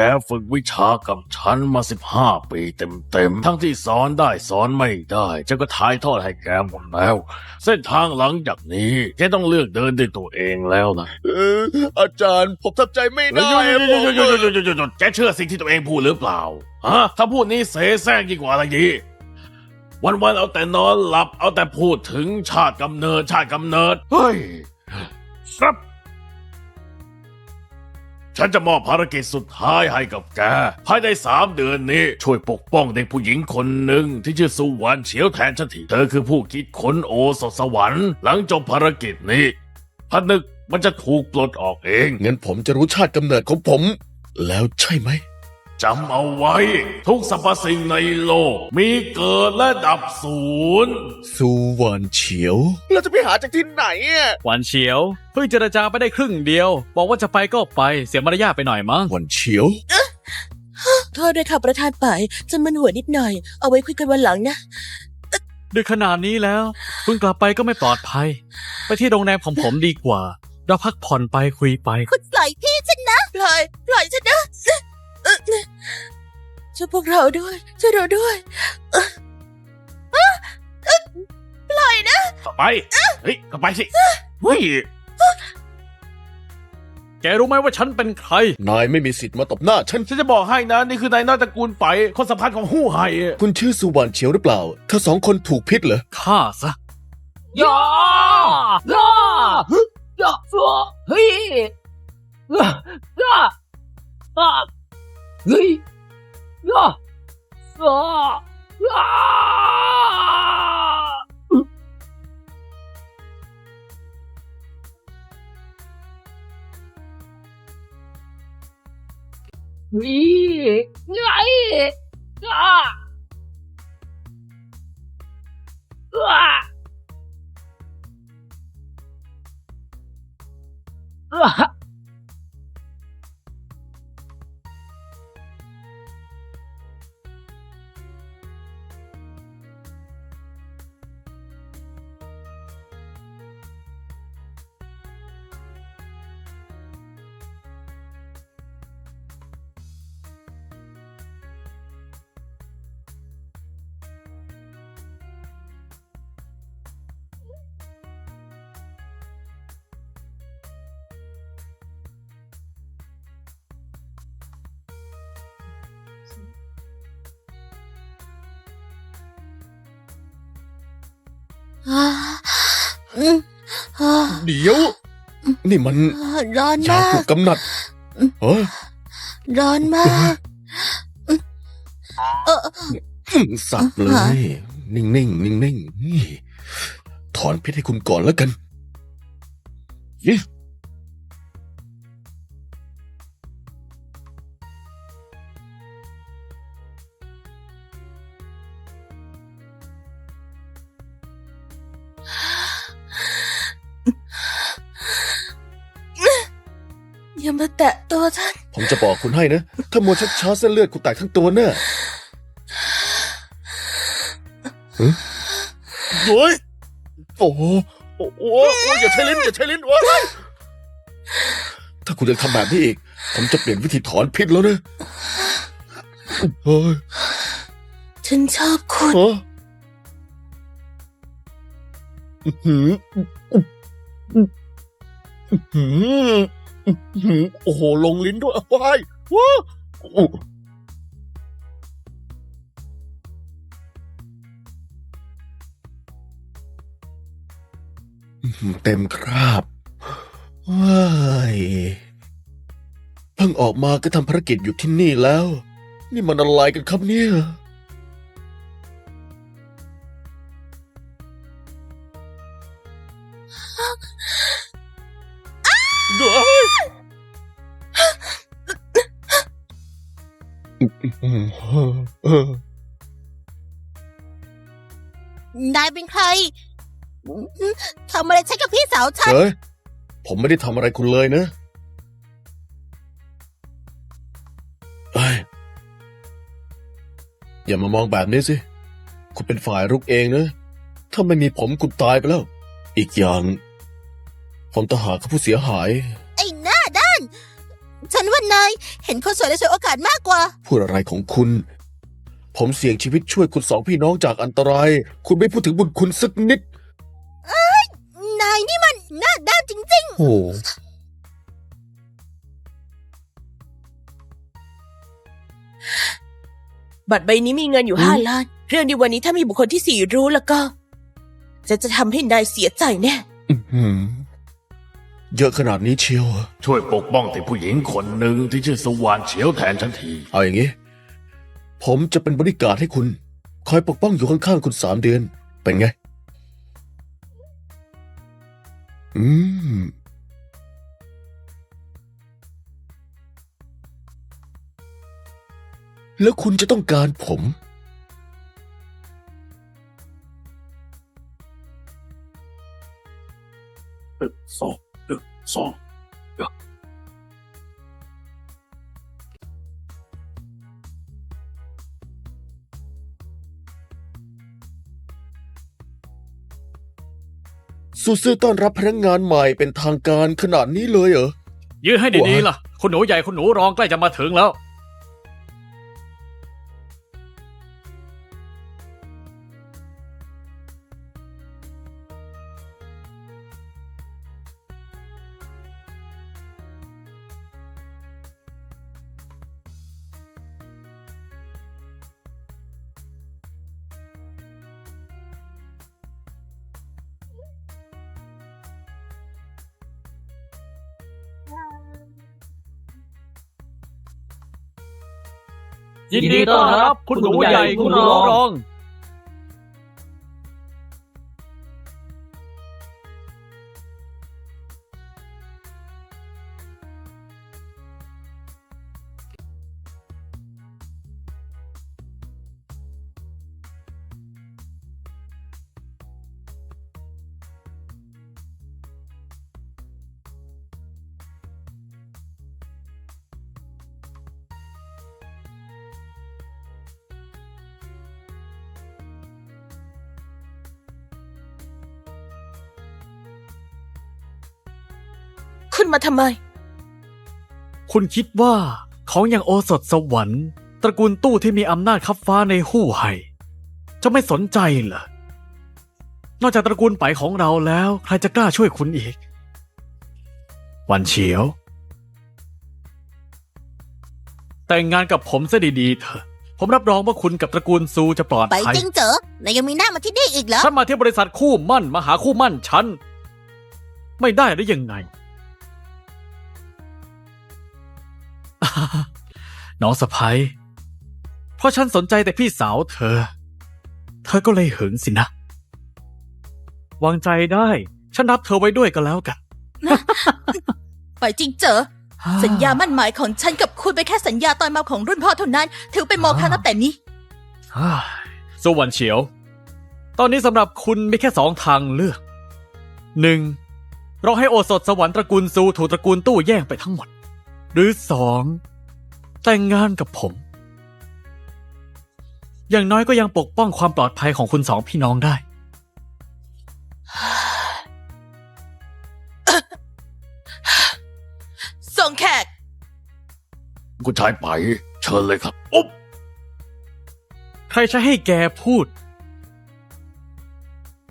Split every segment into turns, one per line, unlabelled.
แกฝึกวิชากับฉันมาสิบห้าปีเต็มๆ ทั้งที่สอนได้สอนไม่ได้ฉันก็ถ่ายทอดให้แกหมดแล้ว เส้นทางหลังจากนี้แกต้องเลือกเดินด้วยตัวเองแล้วนะ
เอออาจารย์ผมทำใจไม่
หยุ
ได้
ดหยุดหยุดหยุดหยุดหยุดหยุดหยุดแกเชื่อสิ่งที่ตัวเองพูดหรือเปล่าฮะถ้าพูดนี้เสแสร้งยิ่งกว่าอะไรดีวันๆเอาแต่นอนหลับเอาแต่พูดถึงชาติกำเนิดชาติกำเนิด เฮ้ยครับ ฉันจะมอบภารกิจสุดท้ายให้กับแก ภายในสามเดือนนี้ ช่วยปกป้องเด็กผู้หญิงคนหนึ่งที่ชื่อสุวรรณเฉียวแทนฉันทีเธอคือผู้คิดค้นโอสถสวรรค์ หลังจบภารกิจนี้พนึกมันจะถูกปลดออกเอง
งั้นผมจะรู้ชาติกำเนิดของผม แล้วใช่ไหม
จำเอาไว้ ทุกสรรพสิ่งในโลก มีเกิดและดับศูนย์
สุวรรณเฉียว เราจะไปหาจากที่ไหนอะ
หวานเฉียว เพิ่งเจรจาไปได้ครึ่งเดียว บอกว่าจะไปก็ไปเสียมารยาทไปหน่อยมั้ง
วันเฉียว
โทษด้วยค่ะประธานป่ายจะมึนหัวนิดหน่อย เอาไว้คุยกันวันหลังนะ
ดึกขนาดนี้แล้วเพิ่งกลับไปก็ไม่ปลอดภัย ไปที่โรงแรมของผมดีกว่า เราพักผ่อนไปคุยไป
คุณปล่อยพี่ฉันนะ ปล่อย ปล่อยฉันนะเอ่อ ช่วยพวกเราด้วย ช่วยเราด้วยเอ่อเอ่อเอ่อปล่อยนะ
เข้าไป เฮ้ยเข้าไปสิเฮ้ย
แกรู้ไหมว่าฉันเป็นใคร
นายไม่มีสิทธิ์มาตบหน้าฉัน
ฉันจะบอกให้นะนี่คือนายน้อยตระกูลไปคนสำคัญของหู้ไห่อะ
คุณชื่อสุวรรณเฉียวหรือเปล่า เธอสองคนถูกพิษเหรอ
ฆ่าซะ
ย่าย่าย่าสัวเฮ้ยย่าย่าอ่าเฮ้ยย่าสัวย่าเฮ้ยไงย่
เดี๋ยว นี่มัน
ร้อน
ยามา
ก
ถูกกำหนัดเฮ้ย
ร้อนมากเออ
สับเลย นิ่งๆนิ่งๆนี่ถอนพิษให้คุณก่อนแล้วกันยี่ จะบอกคุณให้นะ ถ้ามัวชักช้าเส้นเลือดคุณแตกทั้งตัวแน่ฮะโอ้ยโอ้โหโอ้โหโอ้ยอย่าใช้ลิ้นอย่าใช้ลิ้นวะถ้าคุณยังทำแบบนี้อีก ผมจะเปลี่ยนวิธีถอนพิษแล้วนะเฮ้ย
ฉันชอบคุณ
ฮะอื้อหืออื้อหืออื้อหือ โอ้โห ลงลิ้นด้วยว้ายว้าเต็มคราบว้ายเพิ่งออกมาก็ทำภารกิจอยู่ที่นี่แล้ว นี่มันอะไรกันครับเนี่ย
ฉัน
เฮ้ยผมไม่ได้ทำอะไรคุณเลยนะเอ้ยอย่ามามองแบบนี้สิ คุณเป็นฝ่ายรุกเองนะ ถ้าไม่มีผมคุณตายไปแล้ว อีกอย่าง ผมต่างหากคือผู้เสียหาย
ไอ้หน้าด้าน ฉันว่านายเห็นคนสวยและสวยโอกาสมากกว่า
พูดอะไรของคุณ ผมเสี่ยงชีวิตช่วยคุณสองพี่น้องจากอันตราย คุณไม่พูดถึงบุญคุณสักนิด
นายนี่มัน หน้าด้านจริง
โอ้
ๆบัตรใบนี้มีเงินอยู่ห้าล้าน เรื่องในวันนี้ถ้ามีบุคคลที่สี่รู้แล้วก็ จะจะทำให้นายเสียใจแน่
อื้อหือเยอะขนาดนี้เชียวเหรอ
ช่วยปกป้องแต่ผู้หญิงคนหนึ่งที่ชื่อสุวรรณเฉียวแทนฉันที
เอาอย่างนี้ ผมจะเป็นบริการดให้คุณ คอยปกป้องอยู่ข้างๆคุณสามเดือน เป็นไง อืม แล้วคุณจะต้องการผม
สองสอง
ซูซื่อต้อนรับพนักงานใหม่เป็นทางการขนาดนี้เลยเหรอ
ยื้อให้ดีๆล่ะ คุณหนูใหญ่คุณหนูรองใกล้จะมาถึงแล้ว ยินดีต้อนรับ คุณหนูใหญ่คุณหนูรอง
คุณมาทำไม
คุณคิดว่าของอย่างโอสถสวรรค์ ตระกูลตู้ที่มีอำนาจคับฟ้าในหู้ไห่จะไม่สนใจเหรอ นอกจากตระกูลไปของเราแล้ว ใครจะกล้าช่วยคุณอีก วันเฉียว แต่งงานกับผมซะดีๆเถอะ ผมรับรองว่าคุณกับตระกูลซูจะปลอด
ไป
ภัย
จริงเจอนายยังมีหน้ามาที่นี่อีกเหรอ
ฉันมาที่บริษัทคู่มั่นมาหาคู่มั่นฉัน ไม่ได้ได้ยังไง น้องสะพ้ยเพราะฉันสนใจแต่พี่สาวเธอ เธอก็เลยหึงสินะ วางใจได้ ฉันรับเธอไว้ด้วยก็แล้วกัน
ไปจริงเจอ สัญญามั่นหมายของฉันกับคุณไปนแค่สัญญาตอนมาของรุ่นพ่อเท่านั้น ถือเป็นโมฆะนับแต่นี้
อ้ายสุวรรณเฉียว ตอนนี้สำหรับคุณมีแค่สองทางเลือกหนึ่งเราให้โอสถสวรรค์ตระกูลซูถูกตระกูลตู้แย่งไปทั้งหมด หรือสอง แต่งงานกับผม อย่างน้อยก็ยังปกป้องความปลอดภัยของคุณสองพี่น้องได้
ส่งแขก
คุณชายไป เชิญเลยครับอุ๊บ
ใครจะให้แกพูด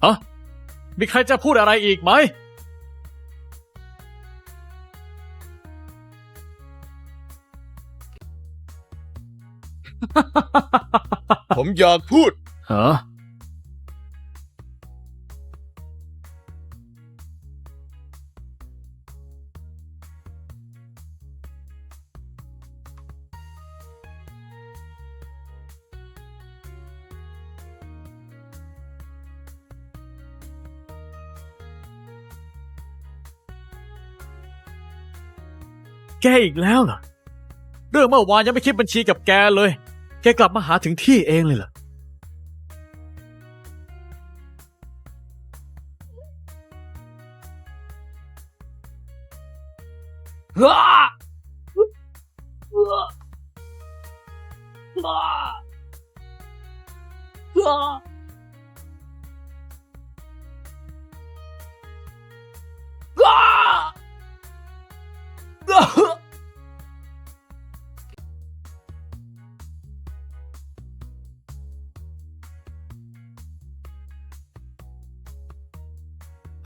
ฮะ มีใครจะพูดอะไรอีกไหม
ผมอยากพูด
ฮะแกอีกแล้วเหรอ เรื่องเมื่อวานยังไม่คิดบัญชีกับแกเลย แกกลับมาหาถึงที่เองเลยเหรอ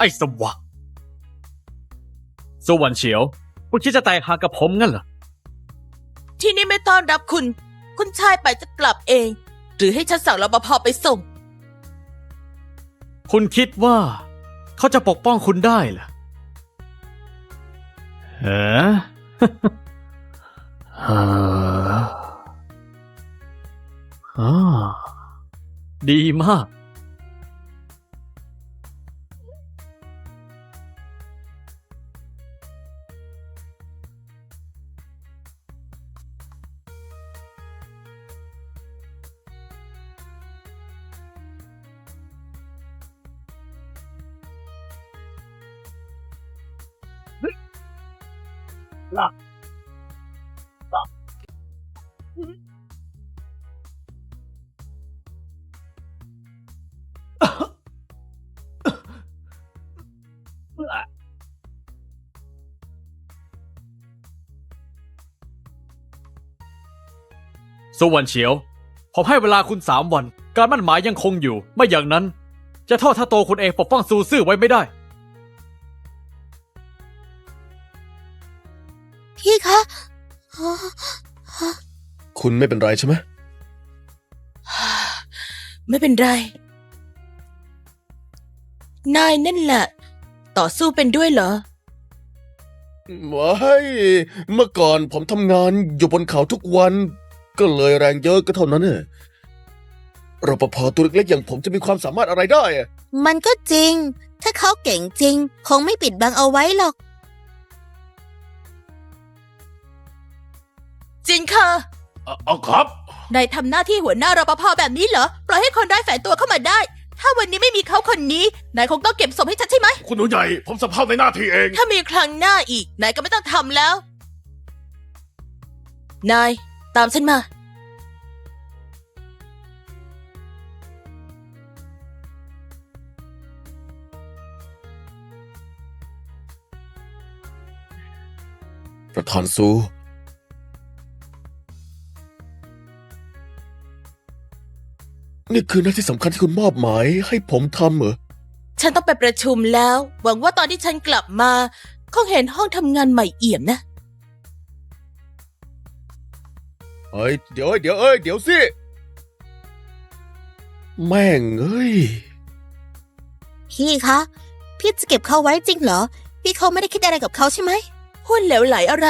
ไอ้สวะสวรรค์เฉียวคุณคิดจะแตกหักกับผมงั้นเหรอ
ที่นี่ไม่ต้อนรับคุณ คุณชายไปจะกลับเอง หรือให้ฉันสั่งรปภไปส่ง
คุณคิดว่า เขาจะปกป้องคุณได้เหรอเฮ้ฮะอ่าดีมาก สวรรค์เฉียวผมให้เวลาคุณสามวัน การมั่นหมายยังคงอยู่ ไม่อย่างนั้น จะโทษถ้าโตวคุณเองปกป้องซูซื่อไว้ไม่ได้
พี่คะ
คุณไม่เป็นไรใช่ไหม
ไม่เป็นไร นายนั่นแหละ ต่อสู้เป็นด้วยเหรอ
ไม่เมื่อก่อนผมทำงานอยู่บนเขาทุกวัน ก็เลยแรงเยอะก็เท่านั้นเองรปภตัวเล็กๆอย่างผมจะมีความสามารถอะไรได้อะ
มันก็จริง ถ้าเขาเก่งจริง คงไม่ปิดบังเอาไว้หรอก
จริงค่ะ
เอาเอาครับ
นายทำหน้าที่หัวหน้ารปภแบบนี้เหรอ ปล่อยให้คนร้ายแฝงตัวเข้ามาได้ ถ้าวันนี้ไม่มีเขาคนนี้ นายคงต้องเก็บศพให้ฉันใช่ไหม
คุณหนูใหญ่ ผมสะเพาในหน้าที่เอง
ถ้ามีครั้งหน้าอีก นายก็ไม่ต้องทำแล้ว นาย ตามฉันมา
ประธานซู นี่คือหน้าที่สำคัญที่คุณมอบหมายให้ผมทำเหรอ
ฉันต้องไปประชุมแล้ว หวังว่าตอนที่ฉันกลับมา คงเห็นห้องทำงานใหม่เอี่ยมนะ
เฮ้ยเดี๋ยวเดี๋ยวเอ้ยเดี๋ยวสิ แม่งเอ้ย
พี่คะ พี่จะเก็บเขาไว้จริงเหรอ พี่เขาไม่ได้คิดอะไรกับเขาใช่ไหม
พูดเหลวไหลอะไร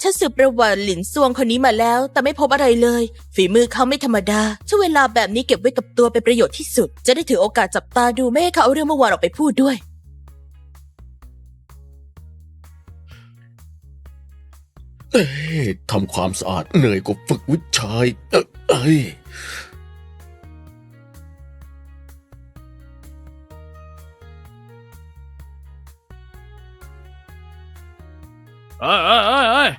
ฉันสืบประวัติหลินซวงคนนี้มาแล้ว แต่ไม่พบอะไรเลย ฝีมือเขาไม่ธรรมดา ช่วงเวลาแบบนี้เก็บไว้กับตัวเป็นประโยชน์ที่สุด จะได้ถือโอกาสจับตาดูไม่ให้เขาเอาเรื่องเมื่อวานออกไปพูดด้วย
เอ้ทำความสะอาดเหนื่อยกว่าฝึกวิชายเอ้ยเอ้ย
เอ้ยเอ้ยเอ้ย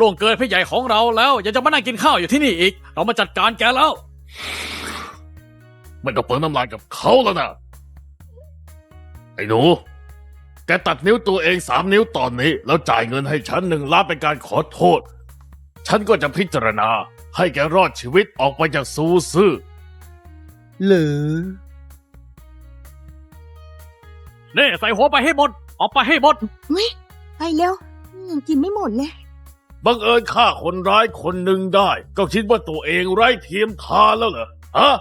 ล่วงเกินพี่ใหญ่ของเราแล้วยังจะมานั่งกินข้าวอยู่ที่นี่อีก เรามาจัดการแกแล้ว
ไม่ต้องเปิดน้ำลายกับเขาแล้วนะไอ้หนู กตัดนิ้วตัวเองสามนิ้วตอนนี้ แล้วจ่ายเงินให้ฉันหนึ่งล้านเป็นการขอโทษ ฉันก็จะพิจารณา ให้แกรอดชีวิตออกไปจากซูซื่อ
เหรอ
นี่ใส่หัวไปให้หมด ออกไปให้หมด
ไปเร็วยังกินไม่หมดเลย
บังเอิญฆ่าคนร้ายคนหนึ่งได้ ก็คิดว่าตัวเองไร้เทียมทานแล้วเหรอฮะ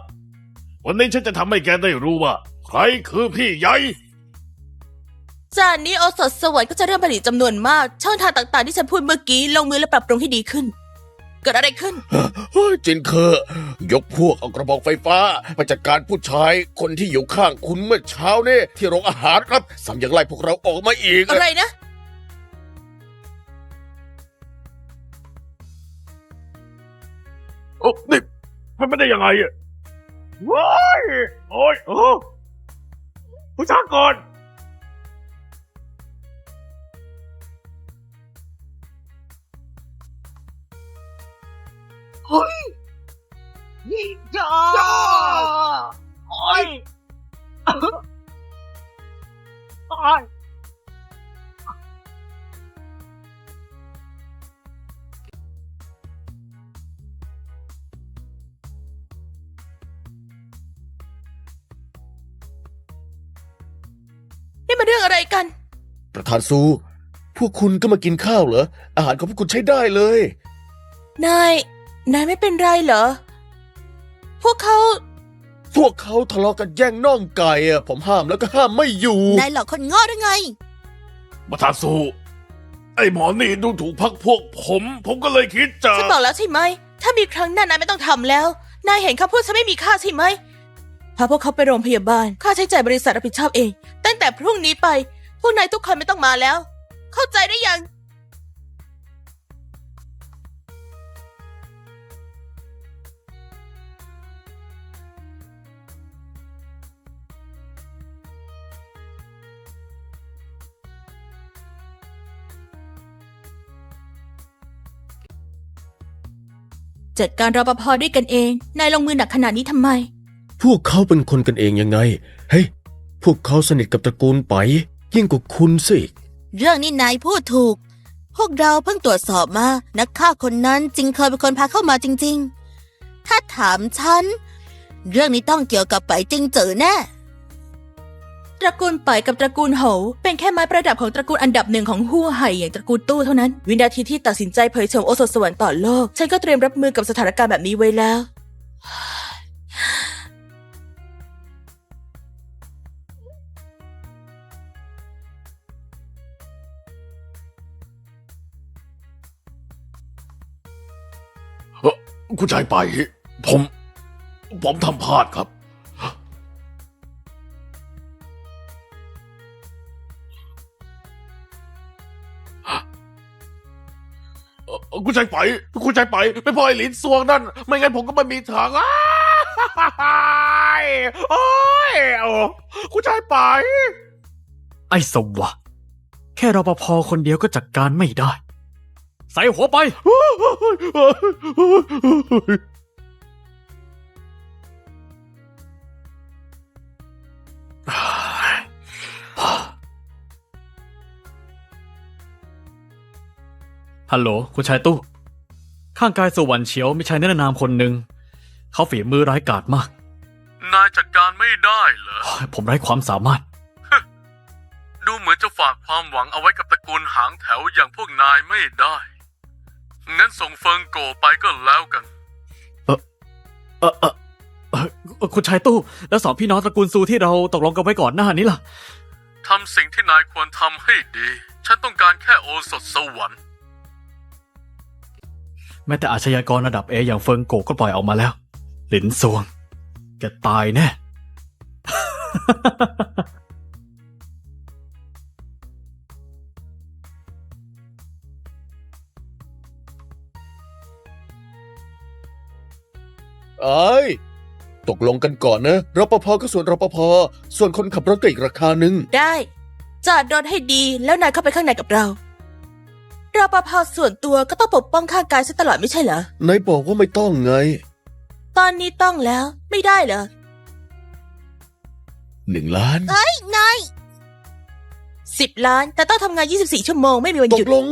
วันนี้ฉันจะทำให้แกได้รู้ว่า ใครคือพี่ใหญ่
จากนี้โอสถสวรรค์ก็จะเริ่มผลิตจำนวนมาก ช่องทางต่างๆที่ฉันพูดเมื่อกี้ลงมือและปรับปรุงให้ดีขึ้น เกิดอะไรขึ้น
เฮ้ยจินเคอร์ยกพวกเอากระบอกไฟฟ้าไปจัดการผู้ชายคนที่อยู่ข้างคุณเมื่อเช้านี่ที่โรงอาหารครับสามอย่างไล่พวกเราออกมาอีก
อะไรนะ
โอ้นี่มันไม่ได้ยังไงอะว้ายโอ้ยโอ้ผู้ชายก่อน
จ้าโอ้ยโอ้ย
มันเรื่องอะไรกัน
ประธานซู พวกคุณก็มากินข้าวเหรอ อาหารของพวกคุณใช้ได้เลย
นาย นายไม่เป็นไรเหรอ พวกเขา
พวกเขาทะเลาะกันแย่งน่องไก่อะผมห้ามแล้วก็ห้ามไม่อยู่
นายหลอกคนโง่หรือไง
ประธานสู้ไอ้หมอนี่ดูถูกพักพวกผม ผมก็เลยคิดจะ
ฉันบอกแล้วใช่ไหม ถ้ามีครั้งหน้านายไม่ต้องทำแล้ว นายเห็นคำพูดฉันไม่มีค่าใช่ไหม พาพวกเขาไปโรงพยาบาล ค่าใช้จ่ายบริษัทรับผิดชอบเอง ตั้งแต่พรุ่งนี้ไป พวกนายทุกคนไม่ต้องมาแล้ว เข้าใจได้ยัง จัดการรปภด้วยกันเอง นายลงมือหนักขนาดนี้ทำไม
พวกเขาเป็นคนกันเองยังไง เฮ้ย พวกเขาสนิทกับตระกูลไป ยิ่งกว่าคุณสิ
เรื่องนี้นายพูดถูก พวกเราเพิ่งตรวจสอบมา นักฆ่าคนนั้นจริงเคยเป็นคนพาเข้ามาจริง ๆ ถ้าถามฉัน เรื่องนี้ต้องเกี่ยวกับไปจริงเจอแน่
ตระกูลไปกับตระกูลโหวเป็นแค่ไม้ประดับของตระกูลอันดับหนึ่งของฮู้ไห่อย่างตระกูลตู้เท่านั้น วินาทีที่ตัดสินใจเผยโฉมโอสถสวรรค์ต่อโลก ฉันก็เตรียมรับมือกับสถานการณ์แบบนี้ไว้แล้ว
คุณชายไป ผม ผมทำพลาดครับ คุณชายไปคุณชายไปไม่พอไอ้หลินซวงนั่น ไม่งั้นผมก็ไม่มีทางอ้ายโอ้ยโอ้คุณชายไป
ไอ้สวะ แค่รปภคนเดียวก็จัดการไม่ได้ ใส่หัวไป ฮัลโหล คุณชายตู้ ข้างกายสวรรค์เฉียวมีชายแนะนามคนหนึ่ง เขาฝีมือร้ายกาจมาก
นายจัดการไม่ได้เหรอ
ผมไร้ความสามารถ
ดูเหมือนจะฝากความหวังเอาไว้กับตระกูลหางแถวอย่างพวกนายไม่ได้ งั้นส่งเฟิงโกไปก็แล้วกัน
เออเออเออคุณชายตู้ แล้วสองพี่น้องตระกูลซูที่เราตกลงกันไว้ก่อนหน้านี้ล่ะ
ทำสิ่งที่นายควรทำให้ดี ฉันต้องการแค่โอสถสวรรค์
แม้แต่อาชญากรระดับเออย่างเฟิงโกะก็ปล่อยออกมาแล้ว หลินซวง แกตายแน่
เอ้ย ตกลงกันก่อนนะรปภก็ส่วนรปภส่วนคนขับรถก็อีกราคาหนึ่ง
ได้จอดรถให้ดีแล้วนายเข้าไปข้างในกับเรา รปภส่วนตัวก็ต้องปกป้องข้างกายฉันตลอดไม่ใช่เหรอ
นายบอกว่าไม่ต้องไง
ตอนนี้ต้องแล้ว ไม่ได้เหรอ
หนึ่งล้าน
เอ้ยนาย
สิบล้าน แต่ต้องทำงาน 24 ชั่วโมงไม่มีวัน
ต
หยุ
ก
ด
ลง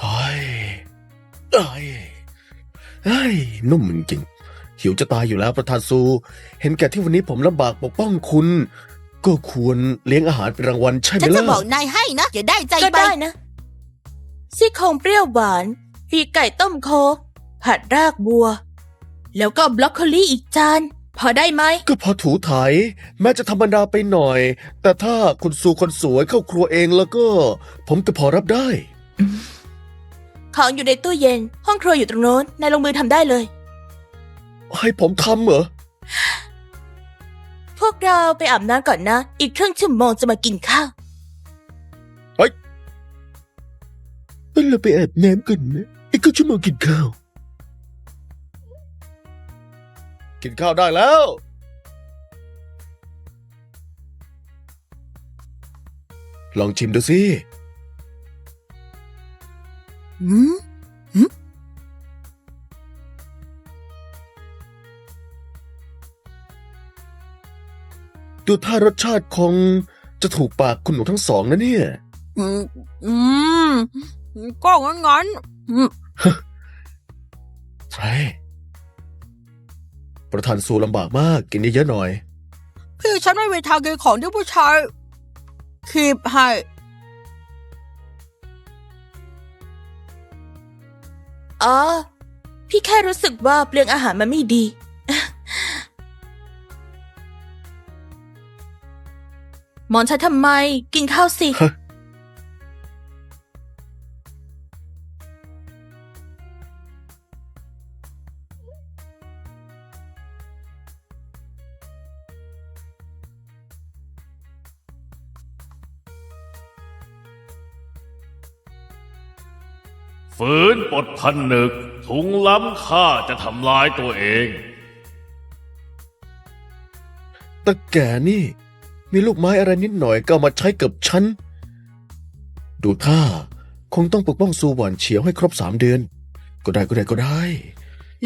เฮ้ยเอ้ยเฮ้ยนุ่มจริงๆ หิวจะตายอยู่แล้วประธานซู เห็นแก่ที่วันนี้ผมลำบากปกป้องคุณ ก็ควรเลี้ยงอาหารเป็นรางวัลใช่ไหม
ฉันจะ
ล่ะ
บอกนายให้นะ อย่าได้ใจ
ก็
ไป
ได้นะซี่โครงเปรี้ยวหวานปีกไก่ต้มโคกผัดรากบัว แล้วก็บล็อกโคลี่อีกจาน พอได้ไหม
ก็พอถูถ่ายแม้จะธรรมดาไปหน่อย แต่ถ้าคุณซูคนสวยเข้าครัวเองแล้วก็ ผมก็พอรับได้
ของอยู่ในตู้เย็น ห้องครัวอยู่ตรงโน้นนายลงมือทำได้เลย
ให้ผมทำเหรอ
พวกเราไปอาบน้ำก่อนนะ อีกครึ่งชั่วโมงจะมากินข้าว
เราไปอาบน้ำกันนะอีกก็ชั่วโมงกินข้าว กินข้าวได้แล้ว ลองชิมดูสิ
อืม
ดูท่ารสชาติคงจะถูกปากคุณหนูทั้งสองนะเนี่ย
อืมอืมก็งั้นงั้นๆอืม
ใช่ประธานซูลำบากมากกินเยอะๆหน่อย
พี่ฉันไม่มีทางกินของที่ผู้ชายคีบให้
อ๋อ พี่แค่รู้สึกว่าเปลืองอาหารมันไม่ดี หมอนฉันทำไม กินข้าวสิ
ฮะ
ฝืนปลดพันนึกถุงล้ำค่าจะทำลายตัวเอง
ตะแก่นี่ มีลูกไม้อะไรนิดหน่อยก็เอามาใช้กับฉัน ดูท่าคงต้องปกป้องซูหวานเฉียวให้ครบสามเดือน ก็ได้ก็ได้ก็ได้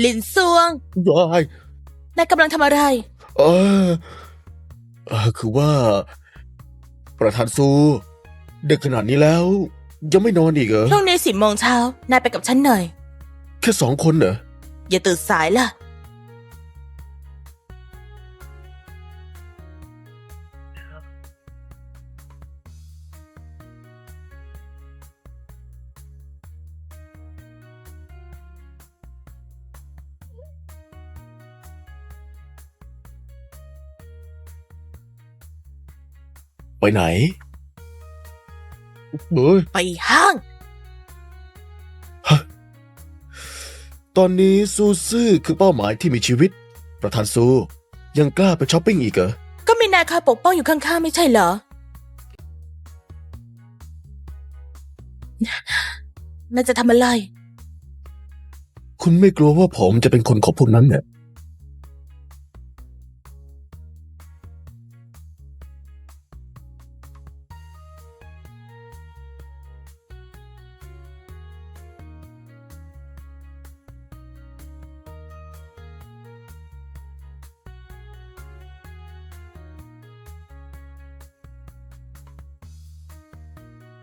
หลินซวง
ได้
นายกำลังทำอะไร
เออเออคือว่า ประธานซูดึกขนาดนี้แล้ว ยังไม่นอนอีกเหรอ
พรุ่งนี้สิบโมงเช้านายไปกับฉันหน่อย
แค่สองคนเหรอ
อย่าตื่นสายล่ะ
ไปไหนเฮ้ย
ไปห้าง
ตอนนี้ซูซื่อคือเป้าหมายที่มีชีวิต ประธานซู ยังกล้าไปช้อปปิ้งอีกเหรอ
ก็มีนายคอยปกป้องอยู่ข้างๆไม่ใช่เหรอนายจะทำอะไร
คุณไม่กลัวว่าผมจะเป็นคนของพวกนั้นเนี่ย